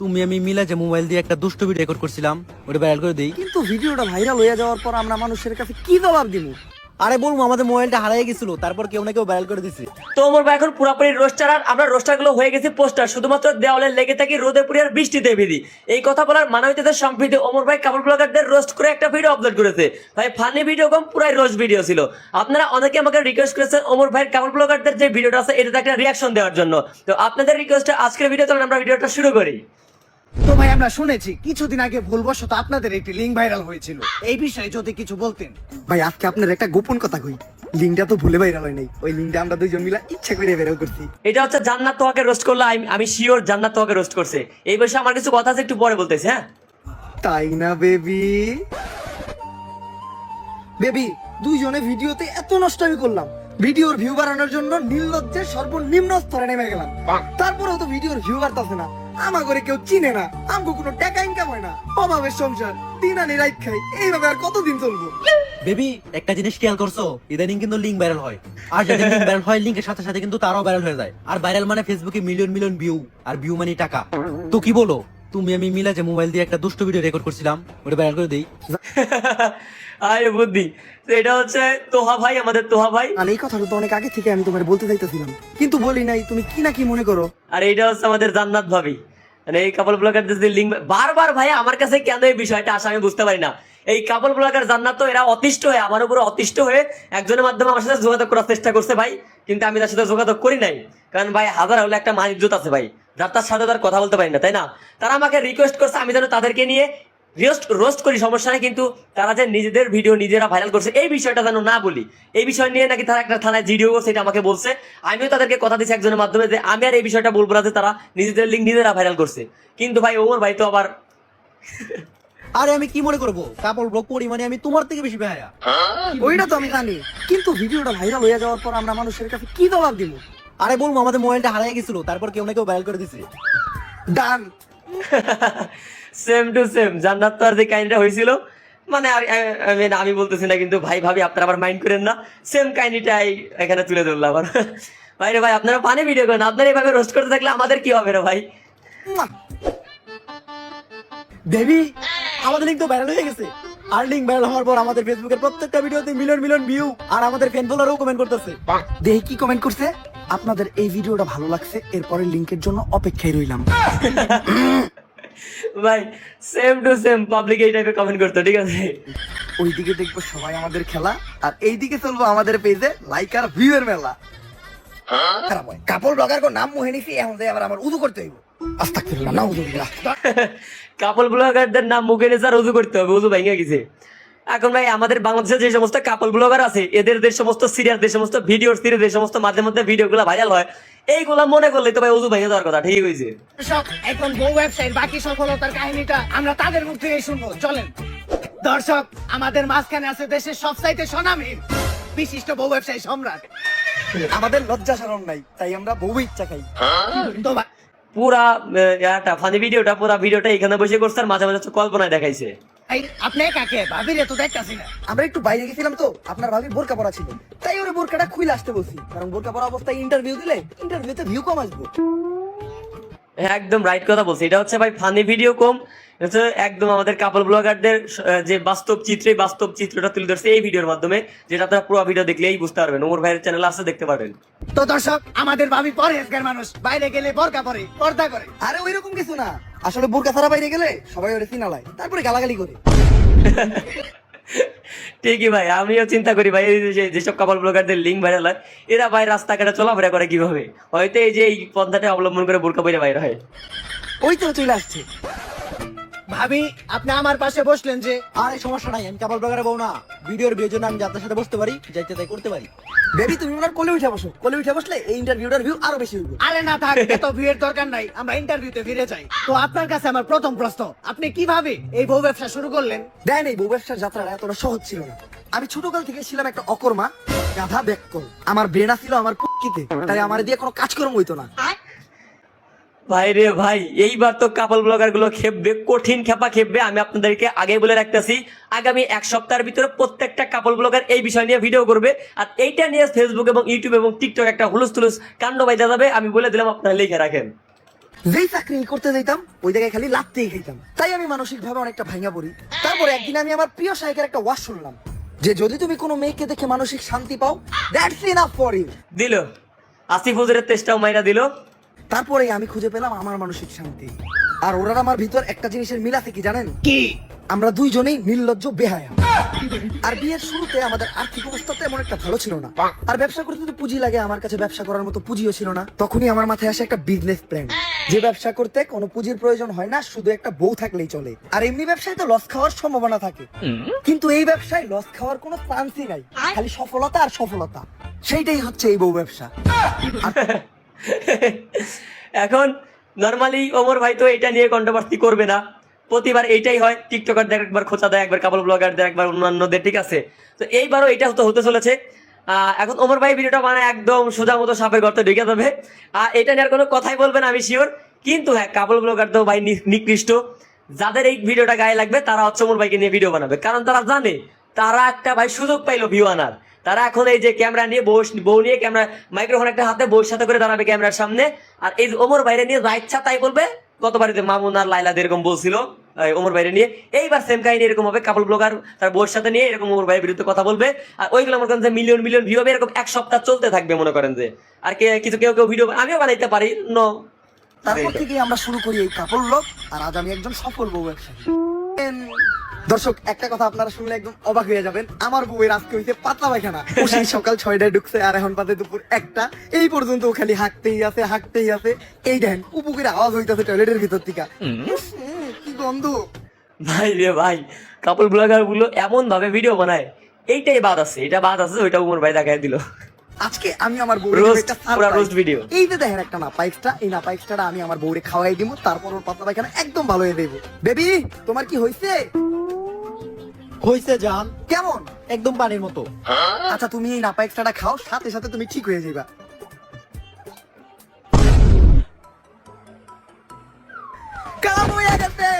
তুমি আমি মিলা যে মোবাইল দিয়ে একটা দুষ্ট ভিডিও রেকর্ড করছিলাম ওটা ভাইরাল করে দিই। কিন্তু ভিডিওটা ভাইরাল হয়ে যাওয়ার পর আমরা মানুষের কাছে কি জবাব দিব? আরে বলব আমাদের মোবাইলটা হারিয়ে গেছিল তারপর কেউ না কেউ ভাইরাল করে দিছে। তো ওমর ভাই এখন পুরোপুরি রোস্টার আর আমরা রোস্টারগুলো হয়ে গেছি পোস্টার শুধুমাত্র দেওয়ালে লেগে থাকি রোদে পুরি আর বৃষ্টিতে ভিদি এই কথা বলার মানে হইতেছে সম্প্রীতি ওমর ভাই কাপড় ব্লগারদের রোস্ট করে একটা ভিডিও আপলোড করেছে। ভাই ফানি ভিডিও কম পুরাই রোস্ট ভিডিও ছিল। আপনারা অনেকে আমাকে রিকোয়েস্ট করেছেন ওমর ভাইয়ের কাপড় ব্লগারদের যে ভিডিওটা আছে এটাতে একটা রিয়াকশন দেওয়ার জন্য। তো আপনাদের রিকোয়েস্টে আজকের ভিডিও চলেন আমরা ভিডিওটা শুরু করি। তো ভাই আমরা শুনেছি কিছুদিন আগে ভুলবশত আপনাদের একটি লিঙ্ক ভাইরাল হয়েছিল। এই বিষয়ে যদি কিছু বলতেন। ভাই আজকে আপনার একটা গোপন কথা কই। লিঙ্কটা তো ভুলে ভাইরাল হয় নাই। ওই লিঙ্কটা আমরা দুইজন মিলে ইচ্ছা করে বেরো করছি। এটা হচ্ছে জান্নাত তোহাকে রোস্ট করলে আমি- আমি শিওর জান্নাত তোহাকে রোস্ট করছে। এই বিষয়ে আমার কিছু কথা আছে একটু পরে বলতেছি হ্যাঁ? তাই না বেবি বেবি দুইজনে ভিডিওতে এত নষ্ট আমি করলাম। ভিডিওর ভিউ বাড়ানোর জন্য নির্লজ্জের সর্বনিম্ন স্তরে নেমে গেলাম। তারপরেও তো ভিডিওর ভিউ বাড়তাছে না। আমা করে কেউ চিনে না আমগো কোনো টাকা ইনকাম হয় না অভাবের সংসার দিন আনি রাইত খাই এইভাবে আর কতদিন চলবো? বেবি একটা জিনিস খেয়াল করছ ইদানিং কিন্তু লিঙ্ক ভাইরাল হয়। আর লিঙ্ক ভাইরাল হয় লিঙ্কের সাথে সাথে কিন্তু তারাও ভাইরাল হয়ে যায়। আর ভাইরাল মানে ফেসবুকে মিলিয়ন মিলিয়ন ভিউ আর ভিউ মানে টাকা। তো কি বলো তুমি আমি মিলা যে মোবাইল দিয়ে একটা দুষ্ট ভিডিও রেকর্ড করছিলাম ওটা ভাইরাল করে দিই। আরে বুদ্ধি এটা হচ্ছে তোহা ভাই আমাদের তোহা ভাই। আর এই কথাটা তো অনেক আগে থেকে আমি তোমার বলতে চাইতেছিলাম। কিন্তু বলি নাই তুমি কি না কি মনে করো? আর এটা হচ্ছে আমাদের জান্নাত ভাবি। মানে এই কাপল ব্লগারদের যে লিঙ্ক বারবার ভাই আমার কাছে কেন এই বিষয়টা আসে আমি বুঝতে পারি না। এই কাপল ব্লগার জান্নাত তো এরা অতিষ্ঠ হয়ে, আমার উপরে অতিষ্ঠ হয়ে একজনের মাধ্যমে আমার সাথে যোগাযোগ করার চেষ্টা করছে ভাই, কিন্তু আমি তার সাথে যোগাযোগ করি নাই। কারণ ভাই, হাজার হলে একটা মান ইজ্জত আছে ভাই। যার তার সাথে তার কথা বলতে পারি না, তাই না? তারা আমাকে রিকোয়েস্ট করছে, আমি যেন তাদেরকে নিয়ে রোস্ট রোস্ট করি সমস্যা নেই কিন্তু তারা যে নিজেদের ভিডিও নিজেরা ভাইরাল করছে এই বিষয়টা যেন না বলি। এই বিষয় নিয়ে নাকি তারা একটা থানায় জিডিও করছে এটা আমাকে বলছে। আমিও তাদেরকে কথা দিচ্ছি একজনের মাধ্যমে যে আমি আর এই বিষয়টা বলব না যে তারা নিজেদের লিঙ্ক নিজেরা ভাইরাল করছে। কিন্তু ভাই ওমর ভাই তো আবার আরে আমি কি মনে করব? কাপড় ব্লগ করি মানে আমি তোমার থেকে বেশি বেহায়া। ওইটা তো আমি জানি। কিন্তু ভিডিওটা ভাইরাল হয়ে যাওয়ার পর আমরা মানুষের কাছে কি জবাব দিব? আরে বলব আমাদের মোবাইলটা হারিয়ে গেছিল তারপর কেউ না কেউ ভাইরাল করে দিছে। ডান সেম টু সেম জান্নাত আর যে কাহিনীটা হয়েছিল মানে আমি বলতেছি না কিন্তু ভাই ভাবি আপনারা আবার মাইন্ড করেন না। সেম কাহিনীটাই এখানে তুলে ধরলাম আবার। ভাই রে ভাই আপনারা পানে ভিডিও করেন আপনারা এইভাবে রোস্ট করতে থাকলে আমাদের কি হবে রে ভাই? দেবী আমাদের লিঙ্ক তো ভাইরাল হয়ে গেছে। আর লিঙ্ক ভাইরাল হওয়ার পর আমাদের ফেসবুকের প্রত্যেকটা ভিডিওতে মিলিয়ন মিলিয়ন ভিউ আর আমাদের ফ্যান ফলোয়ারও কমেন্ট করতেছে। দেখি কি কমেন্ট করছে? আপনাদের এই ভিডিওটা ভালো লাগছে এরপরের লিংকের জন্য অপেক্ষায় রইলাম। ভাই সেম টু সেম পাবলিক এই টাইপের কমেন্ট করতো ঠিক আছে? ওইদিকে দেখব সবাই আমাদের খেলা আর এইদিকে চলবো আমাদের পেজে লাইক আর ভিউয়ের মেলা। খারাপ হয়। কাপড় ব্লগার কো নাম মুহে নিছি এখন যাই আবার আমার উদু করতে হইব। আস্তাগফিরুল্লাহ নাউযুবিল্লাহ কাপল ব্লগারদের নাম মুখে নিয়ে আর উজু করতে হবে উজু ভেঙে গেছে। এখন ভাই আমাদের বাংলাদেশের যে সমস্ত কাপল ব্লগার আছে এদের যে সমস্ত সিরিয়াল যে সমস্ত ভিডিও সিরিজ যে সমস্ত মাঝে মধ্যে ভিডিও গুলো ভাইরাল হয় এইগুলা মনে করলে তো ভাই উজু ভেঙে দেওয়ার কথা ঠিক হয়েছে এখন বউ ব্যবসায়ীর বাকি সফলতার কাহিনীটা আমরা তাদের মুখ থেকে শুনব। চলেন। দর্শক আমাদের মাঝখানে আছে দেশের সবচাইতে স্বনামহীন বিশিষ্ট বউ ব্যবসায়ী সম্রাট। আমাদের লজ্জা শরম নাই তাই আমরা বউ ইচ্ছা খাই। তো ভাই, পুরা একটা ফানি ভিডিওটা পুরা ভিডিওটা এখানে বসে করছে আর মাঝে মাঝে কল্পনায় দেখাইছে। ভাই, আপনি কাকে? ভাবিরে তো দেখতাছি না। আমরা একটু বাইরে গেছিলাম তো আপনার ভাবি বোরকা পরা ছিল। তাই ওরে বোরকাটা খুলে আসতে বলছি। কারণ বোরকা পরা অবস্থায় ইন্টারভিউ দিলে ইন্টারভিউতে ভিউ কম আসবে। একদম রাইট কথা বলছি। এটা হচ্ছে ভাই ফানি ভিডিও কম। হচ্ছে একদম আমাদের কাপল ব্লগারদের যে বাস্তব চিত্রে বাস্তব চিত্রটা তুলে ধরছে এই ভিডিওর মাধ্যমে যেটা আপনারা পুরো ভিডিও দেখলেই বুঝতে পারবেন। ওমর ভাইয়ের চ্যানেল আছে দেখতে পারবেন। তো দর্শক আমাদের ভাবি পরে মানুষ। বাইরে গেলে বরকা পরে পর্দা করে। আরে ওইরকম কিছু না। আসলে বোরকা ছাড়া বাইরে গেলে সবাই ওরে চিনালায়। তারপরে গালাগালি করে। ঠিকই ভাই আমিও চিন্তা করি ভাই এই যে যেসব কাপল ব্লগারদের লিঙ্ক ভাইরাল হয় এরা ভাই রাস্তাঘাটে চলাফেরা করে কীভাবে? হয়তো এই যে এই পন্থাটা অবলম্বন করে বোরকা বাইরে বাইরে হয়। ওই তো চলে আসছে। ভাবি আপনি আমার পাশে বসলেন যে। আরে সমস্যা নাই আমি কাপড় ব্লগারে বউ না। ভিডিওর বিয়ের জন্য আমি যাদের সাথে বসতে পারি যাইতে তাই করতে পারি। বেবি তুমি ওনার কোলে উঠে বসো। কোলে উঠে বসলে এই ইন্টারভিউটার ভিউ আরও বেশি আরে না থাক এত ভিড়ের দরকার নাই আমরা ইন্টারভিউতে ফিরে যাই। তো আপনার কাছে আমার প্রথম প্রশ্ন আপনি কীভাবে এই বউ ব্যবসা শুরু করলেন? দেন এই বউ ব্যবসার যাত্রাটা এতটা সহজ ছিল না। আমি ছোটকাল থেকে ছিলাম একটা অকর্মা গাধা ব্যাককল আমার ব্রেনা ছিল আমার পুকিতে তাই আমার দিয়ে কোনো কাজকর্ম হইতো না। ভাই রে ভাই এইবার তো কাপল ব্লগারগুলো খেপবে কঠিন খেপা খেপবে আমি আপনাদেরকে আগে বলে রাখতেছি আগামী এক সপ্তাহের ভিতরে প্রত্যেকটা কাপল ব্লগার এই বিষয় নিয়ে ভিডিও করবে। আর এইটা নিয়ে ফেসবুক এবং ইউটিউব এবং টিকটক একটা হুলুস তুলুস কাণ্ড বাইজা যাবে আমি বলে দিলাম আপনারা লিখে রাখেন। যেই চাকরি করতে যাইতাম ওই জায়গায় খালি লাভতেই খাইতাম। তাই আমি মানসিক ভাবে অনেকটা ভাঙা পড়ি। তারপরে একদিন আমি আমার প্রিয় শায়কের একটা ওয়াজ শুনলাম যে যদি তুমি কোনো মেয়েকে দেখে মানসিক শান্তি পাও দ্যাটস ইনাফ ফর ইউ দিল। আসিফ হুজুরের তেষ্টাও মাইরা দিল। তারপরে আমি খুঁজে পেলাম আমার মানসিক শান্তি। আর ওরার আমার ভিতর একটা জিনিসের মিল আছে কি জানেন? কি? আমরা দুইজনেই নির্লজ্জ বেহায়া। আর বিয়ের শুরুতে আমাদের আর্থিক অবস্থা তেমন একটা ভালো ছিল না। আর ব্যবসা করতে তো পুঁজি লাগে আমার কাছে ব্যবসা করার মতো পুঁজিও ছিল না। তখনই আমার মাথায় আসে একটা বিজনেস প্ল্যান যে ব্যবসা করতে কোনো পুঁজির প্রয়োজন হয় না শুধু একটা বউ থাকলেই চলে। আর এমনি ব্যবসায় তো লস খাওয়ার সম্ভাবনা থাকে। কিন্তু এই ব্যবসায় লস খাওয়ার কোনো চান্সই নাই। খালি সফলতা আর সফলতা। সেইটাই হচ্ছে এই বউ ব্যবসা। এখন নর্মালি ওমর ভাই তো এটা নিয়ে কন্ট্রোভার্সি করবে না। প্রতিবার এইটাই হয় টিকটকারদের একবার খোঁচা দেয়, একবার কাপল ব্লগারদের একবার অন্যান্যদের, ঠিক আছে? তো এইবারও এটা হতে হতে চলেছে। এখন ওমর ভাই ভিডিওটা মানে একদম সোজা মতো সাপের গর্তে ঢুকে যাবে। আর এটা নিয়ে আর কোনো কথাই বলবেন আমি শিওর কিন্তু হ্যাঁ কাপল ব্লগার তো ভাই নিকৃষ্ট। যাদের এই ভিডিওটা গায়ে লাগবে, তারা হচ্ছে ওমর ভাইকে নিয়ে ভিডিও বানাবে। কারণ তারা জানে, তারা একটা ভাই সুযোগ পাইলো ভিউ আনার। তারা এখন এই যে ক্যামেরা নিয়ে বউ বউ নিয়ে ক্যামেরা মাইক্রোফোন একটা হাতে বউর সাথে করে দাঁড়াবে ক্যামেরার সামনে। আর এই ওমর বাইরে নিয়ে যা ইচ্ছা তাই বলবে? যে মামুন আর লাইলা এরকম বলছিল ওমর বাইরে নিয়ে। এইবার সেম কাহিনী এরকম হবে কাপল ব্লগার তার বউর সাথে নিয়ে এরকম ওমর ভাইয়ের বিরুদ্ধে কথা বলবে। আর ওইগুলো মনে করেন যে মিলিয়ন মিলিয়ন ভিউ হবে, এরকম এক সপ্তাহ চলতে থাকবে মনে করেন যে। আর কে কিছু কেউ কেউ ভিডিও আমিও বানাইতে পারি নো তারপর থেকে আমরা শুরু করি এই কাপড় লোক আর আজ আমি একজন সফল বউ ব্যবসায়ী। দর্শক একটা কথা আপনারা শুনলে একদম অবাক হয়ে যাবেন। আমার বউয়ের আজকে হইতে পাতলা পায়খানা। ও সেই সকাল ছয়টায় ঢুকছে আর এখন বাজে দুপুর একটা। এই পর্যন্ত ও খালি হাঁকতেই আছে হাঁকতেই আছে। এই দেখেন উপকুরে আওয়াজ হইতাছে টয়লেটের ভিতর থেকে। কি গন্ধ। ভাই রে ভাই কাপল ব্লগারগুলো এমন ভাবে ভিডিও বানায়। এইটাই বাদ আছে এটা বাদ আছে ওইটা উমর ভাই দেখায় দিল। আজকে আমি আমার বউ একটা পুরা roast video। এই যে দেখেন একটা নাপা এক্সট্রা এই নাপা এক্সট্রাটা আমি আমার বউরে খাওয়াই দিব তারপর ওর পাতলা পায়খানা একদম ভালো হয়ে দেবো বেবি তোমার কি হয়েছে হইছে জান। কেমন? একদম পানির মতো। আচ্ছা তুমি এই নাপা এক্সট্রাটা খাও সাথে সাথে তুমি ঠিক হয়ে যাবা কাম গেছে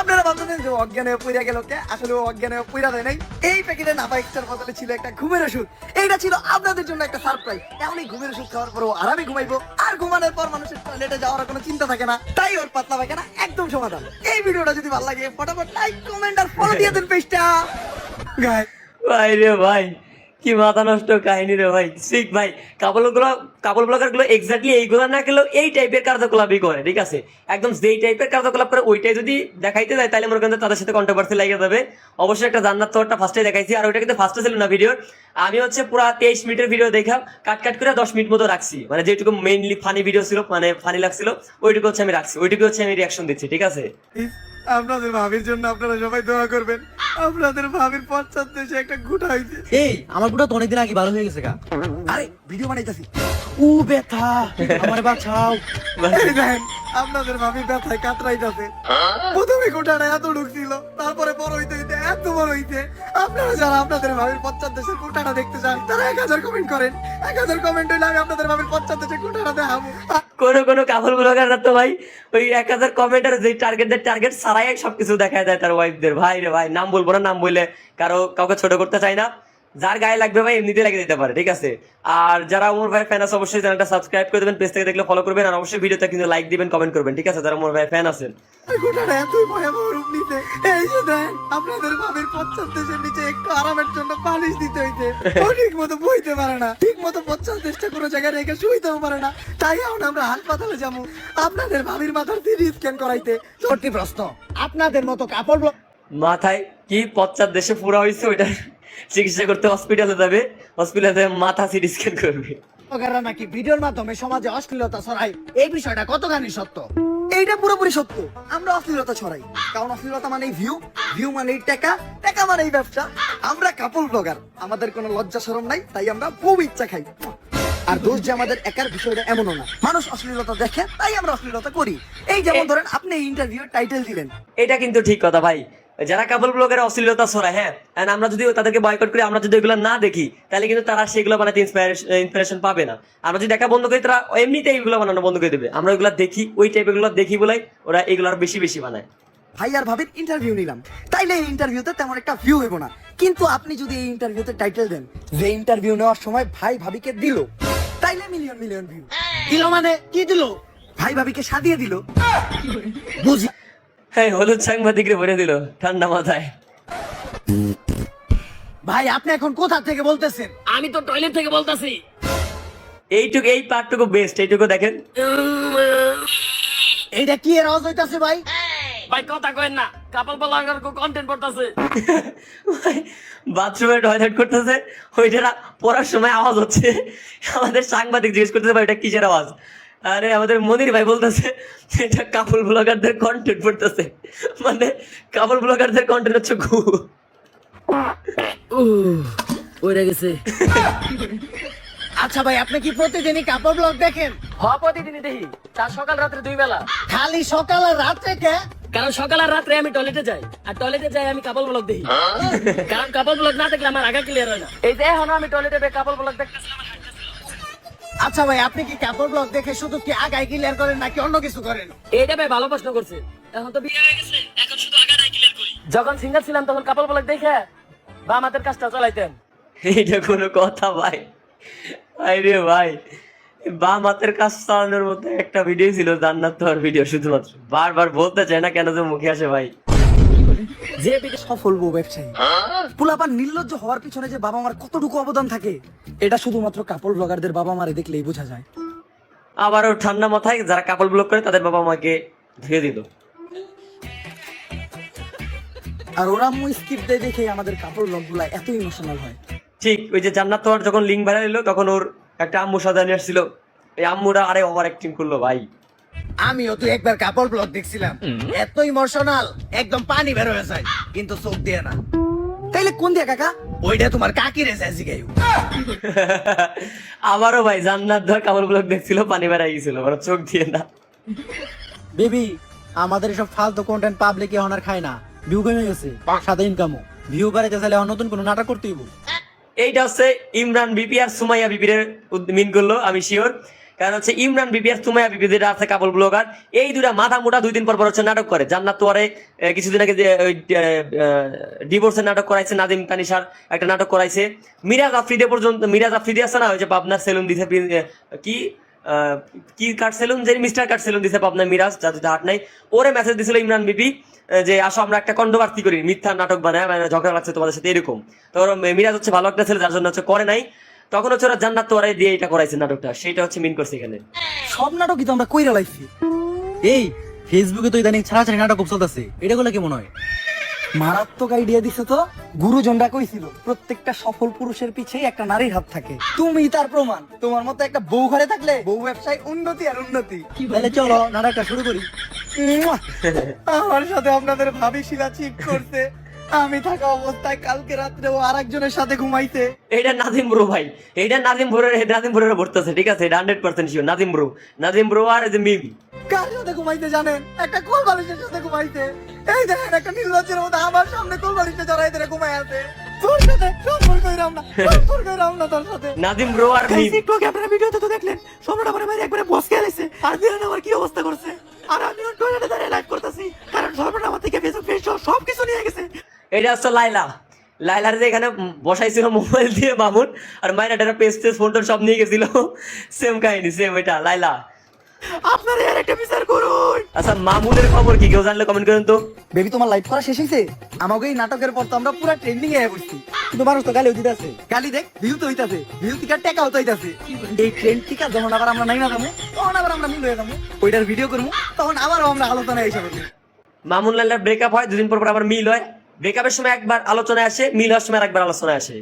আপনারা ভাবতেছেন যে অজ্ঞান হয়ে পইরা গেল কে? আসলে অজ্ঞান হয়ে পইরা দেয় নাই। এই প্যাকেটে নাপা এক্সট্রার বদলে ছিল একটা ঘুমের ওষুধ। এইটা ছিল আপনাদের জন্য একটা সারপ্রাইজ। এমন এই ঘুমের ওষুধ খাওয়ার পর আরামে ঘুমাইবো। আর ঘুমানোর পর মানুষের টয়লেটে যাওয়ার কোনো চিন্তা থাকে না, তাই ওর পাতলা পায়খানা একদম সমাধান। এই ভিডিওটা যদি ভালো লাগে, ফটাফট লাইক কমেন্ট আর ফলো দিয়ে দেন পেজটা গায় ভাই রে ভাই, কি মাথা নষ্ট কাহিনী রে ভাই। ঠিক ভাই কাপলগুলো কাপল ব্লগারগুলো এক্স্যাক্টলি এইগুলো না গেলেও এই টাইপের কার্যকলাপই করে, ঠিক আছে? একদম যেই টাইপের কার্যকলাপ করে, ওইটাই যদি দেখাইতে যায় তাহলে মনে করেন তাদের সাথে কন্ট্রোভার্সি লাগে যাবে অবশ্যই একটা জান্নাত তোরটা ফার্স্টে দেখাইছি, আর ওইটা কিন্তু ফার্স্টে ছিল না ভিডিও আমি হচ্ছে পুরা তেইশ মিনিটের ভিডিও দেখাম। কাট কাট করে দশ মিনিট মতো রাখছি। মানে যেটুকু মেইনলি ফানি ভিডিও ছিল মানে ফানি লাগছিল ওইটুকু হচ্ছে আমি রাখছি। ওইটুকু হচ্ছে আমি রিয়াকশন দিচ্ছি ঠিক আছে? আপনাদের ভাবির জন্য আপনারা সবাই দোয়া করবেন। আপনাদের ভাবির পশ্চাৎ দেশে একটা গুটা হয়েছে। এই আমার গুটা তো অনেকদিন আগে ভালো হয়ে গেছে গা। আরে ভিডিও বানাইতাছি। ও ব্যথা আমার বাঁচাও। আপনাদের ভাবি ব্যথায় কাতরাইতাছে। প্রথমে গোটাটা এত ঢুকছিল তারপরে বড় হইতে হইতে এত বড় হইতে আপনারা যারা আপনাদের ভাবির পশ্চাৎ দেশের গোটাটা দেখতে চান তারা এক হাজার কমেন্ট করেন। এক হাজার কমেন্ট হইলে আমি আপনাদের ভাবির পশ্চাৎ দেশের গোটাটা দেখাবো। কোনো কোনো কাপল ব্লগাররা তো ভাই ওই এক হাজার কমেন্টের যে টার্গেটের টার্গেট সারাই সবকিছু দেখায় দেয় তার ওয়াইফদের ভাই রে ভাই নাম বলব না নাম বললে কারও কাউকে ছোট করতে চাই না। যার গায়ে লাগবে ভাই এমনিতে লাগিয়ে দিতে পারে, ঠিক আছে? আর যারা ওমর ভাই ফ্যান আছে, অবশ্যই চ্যানেলটা সাবস্ক্রাইব করে দেবেন পেজ থেকে দেখলে ফলো করবেন, আর অবশ্যই ভিডিওতে কিন্তু লাইক দিবেন কমেন্ট করবেন, ঠিক আছে? যারা ওমর ভাই ফ্যান আছেন। আপনাদের দেশের নিচে একটু আরামের জন্য পালিশ দিতে হইতে ঠিক মতো বইতে পারে না ঠিক মতো পশ্চাৎ দেশটা কোনো জায়গায় রেখে শুইতেও পারে না। তাই এখন আমরা হাসপাতালে যাব। আপনাদের ভাবির মাথার সিটি স্ক্যান করাইতে। ছোট্টি প্রশ্ন, আপনাদের মতো কাপড় মাথায় কি পশ্চাৎ দেশে পুরা হয়েছে ওইটা চিকিৎসা করতে হসপিটালে যাবে হসপিটালে মাথা সিটি স্ক্যান করবে। নাকি ভিডিওর মাধ্যমে সমাজে অশ্লীলতা ছড়ায় এই বিষয়টা কতখানি সত্য? এইটা পুরোপুরি সত্য। আমরা অশ্লীলতা ছড়াই। কারণ অশ্লীলতা মানে ভিউ ভিউ টাকা টাকা ব্যবসা। আমরা কাপল ব্লগার আমাদের কোনো লজ্জা শরম নাই তাই আমরা খুব ইচ্ছা খাই। আর দোষ যে আমাদের একার বিষয়টা এমনও না। মানুষ অশ্লীলতা দেখে তাই আমরা অশ্লীলতা করি। এই যেমন ধরেন আপনি ইন্টারভিউ টাইটেল দিলেন। এটা কিন্তু ঠিক কথা ভাই। যারা কাপল ব্লগের অশ্লীলতা ছড়ায় হ্যাঁ? আমরা যদি তাদেরকে বয়কট করি আমরা যদি এগুলো না দেখি তাহলে কিন্তু তারা সেগুলো বানাতে ইন্সপিরেশন পাবে না। আমরা যদি দেখা বন্ধ করি তারা এমনিতে এইগুলো বানানো বন্ধ করে দেবে। আমরা ওইগুলো দেখি ওই টাইপেরগুলো দেখি বলে ওরা এগুলো আরও বেশি বেশি বানায়। ভাই আর ভাবির ইন্টারভিউ নিলাম। তাইলে এই ইন্টারভিউতে তেমন একটা ভিউ হইব না। কিন্তু আপনি যদি এই ইন্টারভিউতে টাইটেল দেন যে ইন্টারভিউ নেওয়ার সময় ভাই ভাবিকে দিল তাইলে মিলিয়ন মিলিয়ন ভিউ দিল মানে কি দিল? ভাই ভাবিকে সাদিয়ে দিল। বুঝি হ্যাঁ হলুদ সাংবাদিকরে ভরে দিল ঠান্ডা মাথায়। ভাই আপনি এখন কোথা থেকে বলতেছেন? আমি তো টয়লেট থেকে বলতাছি। এইটুকু এই পার্টটুকু বেস্ট এইটুকু দেখেন। এইটা কি এর আওয়াজ হইতাছে ভাই? ভাই কথা কইন না। কাপল ব্লগার কো কন্টেন্ট করতেছে। বাথরুমে টয়লেট করতেছে ওইটা পড়ার সময় আওয়াজ হচ্ছে। আমাদের সাংবাদিক জিজ্ঞেস করতেছে ভাই এটা কিসের আওয়াজ? আরে আমাদের মনির ভাই বলতেছে এটা কাপল ব্লগারদের কন্টেন্ট পড়তেছে। মানে কাপল ব্লগারদের কন্টেন্ট হচ্ছে ঘু। ওইটা গেছে। আচ্ছা ভাই আপনি কি প্রতিদিনই কাপড় ব্লগ দেখেন? হ প্রতিদিনই দেখি। তার সকাল রাত্রে দুই বেলা। খালি সকাল আর রাত্রে কে? কারণ সকাল আর রাত্রে আমি টয়লেটে যাই। আর টয়লেটে যাই আমি কাপল ব্লগ দেখি। কারণ কাপল ব্লগ না দেখলে আমার আগা ক্লিয়ার হয় না। এই যে এখন আমি টয়লেটে কাপল ব্লগ দেখতেছি আমার হাঁটতেছে। আচ্ছা ভাই আপনি কি কাপড় ব্লগ দেখে শুধু কি আগায় ক্লিয়ার করেন নাকি অন্য কিছু করেন? এইটা ভাই ভালো প্রশ্ন করছে। এখন তো বিয়ে হয়ে গেছে এখন শুধু আগাটাই ক্লিয়ার করি। যখন সিঙ্গেল ছিলাম তখন কাপল ব্লগ দেখে বা আমাদের কাজটা চালাইতেন। এইটা কোনো কথা ভাই। ভাই রে ভাই বাম হাতের কাজ চালানোর মধ্যে একটা ভিডিও ছিল জান্নাত তোর ভিডিও শুধুমাত্র। বারবার বলতে চায় না কেন যে মুখে আসে ভাই। যে বিটে সফল বউ ব্যবসায়ী পুলাপান নির্লজ্জ হওয়ার পিছনে যে বাবা মার কতটুকু অবদান থাকে এটা শুধুমাত্র কাপড় ব্লগারদের বাবা মারে দেখলেই বোঝা যায়। আবারও ঠান্ডা মাথায় যারা কাপড় ব্লক করে তাদের বাবা মাকে ধুয়ে দিল। আর ওরা মু স্কিপ দেয় দেখে আমাদের কাপড় ব্লগগুলা এত ইমোশনাল হয়। ঠিক ওই যে জান্নাত তোর যখন লিঙ্ক ভাইরাল এলো তখন ওর একটা আম্মু সাজা নিয়ে আসছিল। এই আম্মুরা আরে ওভার অ্যাক্টিং করল ভাই। আমিও তো একবার কাপড় ব্লগ দেখছিলাম। এত ইমোশনাল একদম পানি বের হয়ে যায় কিন্তু চোখ দিয়ে না। তাইলে কোন দিয়া কাকা? ওইটা তোমার কাকি রে জিগাইও। আবারও ভাই জান্নাত ধর কাপড় ব্লক দেখছিল পানি বেড়াই গেছিল ওরা চোখ দিয়ে না। বেবি আমাদের এসব ফালতু কন্টেন্ট পাবলিক এখন আর খায় না। ভিউ কমে গেছে সাথে ইনকামও ভিউ বাড়াইতে চাইলে নতুন কোনো নাটক করতে হইব এইটা হচ্ছে ইমরান বিপি আর সুমাইয়া বিপির মিন করল আমি শিওর কারণ হচ্ছে Imran B P Sumaiya B P আছে কাপল ব্লগার, এই দুটা মাথা মোটা দুই দিন পর পর হচ্ছে নাটক করে। জান্নাত তোয়ারে কিছুদিন আগে ডিভোর্সের নাটক করাইছে নাদিম তানিশার একটা নাটক করাইছে। মিরাজ আফ্রিদে পর্যন্ত, মিরাজ আফ্রিদি আছে না, ওই যে পাবনার সেলুন দিছে কি কি কাট সেলুন যে মিস্টার কাট সেলুন দিছে পাবনা মিরাজ যাদের হাট নাই। ওরে মেসেজ দিছিল ইমরান বিবি যে আসো আমরা একটা কন্ডবার্তি করি, মিথ্যা নাটক বানায় মানে ঝগড়া লাগছে তোমাদের সাথে, এরকম। তো মিরাজ হচ্ছে ভালো একটা ছেলে, যার জন্য হচ্ছে করে নাই। তখন হচ্ছে ওরা জান্নাত তোরাই দিয়ে এটা করাইছে নাটকটা। সেটা হচ্ছে মিন করছে এখানে। সব নাটকই তো আমরা কইরা লাইছি। এই ফেসবুকে তো ইদানিং ছাড়া ছাড়ি নাটক খুব চলতেছে। এটা গুলো কেমন হয়? মারাত্মক আইডিয়া দিছে তো। গুরুজনরা কইছিল প্রত্যেকটা সফল পুরুষের পিছে একটা নারীর হাত থাকে। তুমি তার প্রমাণ। তোমার মতো একটা বউ ঘরে থাকলে বউ ব্যবসায় উন্নতি আর উন্নতি। তাহলে চলো নাটকটা শুরু করি। আমার সাথে আপনাদের ভাবি শিলা চিট করছে। আমি থাকা অবস্থায় কালকে রাত্রে ও আরেকজনের সাথে ঘুমাইছে। এটা নাদিম ব্রো ভাই। এটা নাদিম ব্রোর নাদিম ব্রোর ভরতেছে ঠিক আছে? এটা hundred percent sure Nadim bro. Nadim bro আর যে মিম। কার সাথে ঘুমাইতে জানেন? একটা কোল বালিশের সাথে ঘুমাইতে এই দেখেন একটা নির্লজ্জের মতো আমার সামনে কোল বালিশে জড়াই ধরে ঘুমাই আছে। তোর সাথে সম্পর্ক কইরাম না সম্পর্ক কইরাম না তোর সাথে। নাদিম ব্রো আর মিম। আগে আপনারা ভিডিওতে তো দেখলেন সম্রাট আমার বাইরে একবারে বস খেলেছে আর দিলেন আমার কি অবস্থা করছে? আর আমি টয়লেটে দাঁড়িয়ে লাইভ করতেছি। কারণ সম্রাট আমার থেকে ফেসবুক পেজ সব কিছু নিয়ে গেছে। এটা হচ্ছে লাইলা লাইলার যে এখানে বসাইছিল মোবাইল দিয়ে মামুন আর মায়ের একটা পেজ টেস ফোন সব নিয়ে গেছিল। সেম কাহিনী সেম এটা লাইলা আপনারা আর একটা বিচার করুন। আচ্ছা মামুনের খবর কি কেউ জানলে কমেন্ট করেন তো। বেবি তোমার লাইভ করা শেষ হয়েছে আমাকে এই নাটকের পর তো আমরা পুরো ট্রেন্ডিং এ পড়ছি। কিন্তু মানুষ তো গালি গালি দেখ ভিউ তো হইতাছে। ভিউ টিকা টেকা হতে হইতাছে। এই ট্রেন্ড টিকা যখন আবার আমরা নাই না যাব তখন আবার আমরা মিল হয়ে যাব ওইটার ভিডিও করব তখন আবারও আমরা আলোচনায় হিসাবে মামুন লাইলার ব্রেকআপ হয় দুদিন পর পর আবার মিল হয়। ব্রেকআপের সময় একবার আলোচনায় আসে মিল হওয়ার সময় একবার আলোচনায় আসে।